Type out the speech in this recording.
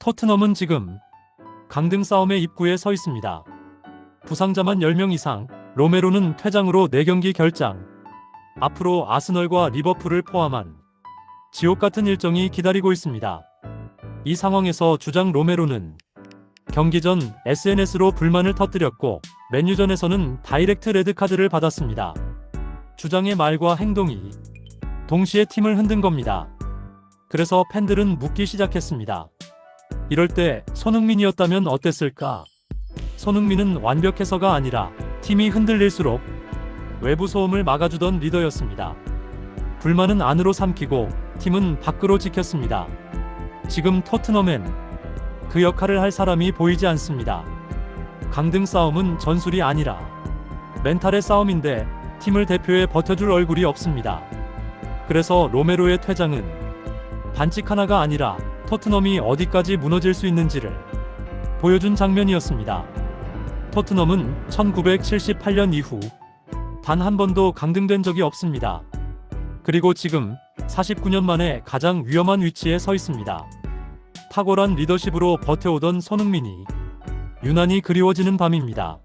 토트넘은 지금 강등 싸움의 입구에 서 있습니다. 부상자만 10명 이상, 로메로는 퇴장으로 4경기 결장. 앞으로 아스널과 리버풀을 포함한 지옥 같은 일정이 기다리고 있습니다. 이 상황에서 주장 로메로는 경기 전 SNS로 불만을 터뜨렸고 맨유전에서는 다이렉트 레드카드를 받았습니다. 주장의 말과 행동이 동시에 팀을 흔든 겁니다. 그래서 팬들은 묻기 시작했습니다. 이럴 때 손흥민이었다면 어땠을까? 손흥민은 완벽해서가 아니라 팀이 흔들릴수록 외부 소음을 막아주던 리더였습니다. 불만은 안으로 삼키고 팀은 밖으로 지켰습니다. 지금 토트넘엔 그 역할을 할 사람이 보이지 않습니다. 강등 싸움은 전술이 아니라 멘탈의 싸움인데 팀을 대표해 버텨줄 얼굴이 없습니다. 그래서 로메로의 퇴장은 반칙 하나가 아니라 토트넘이 어디까지 무너질 수 있는지를 보여준 장면이었습니다. 토트넘은 1978년 이후 단 한 번도 강등된 적이 없습니다. 그리고 지금 49년 만에 가장 위험한 위치에 서 있습니다. 탁월한 리더십으로 버텨오던 손흥민이 유난히 그리워지는 밤입니다.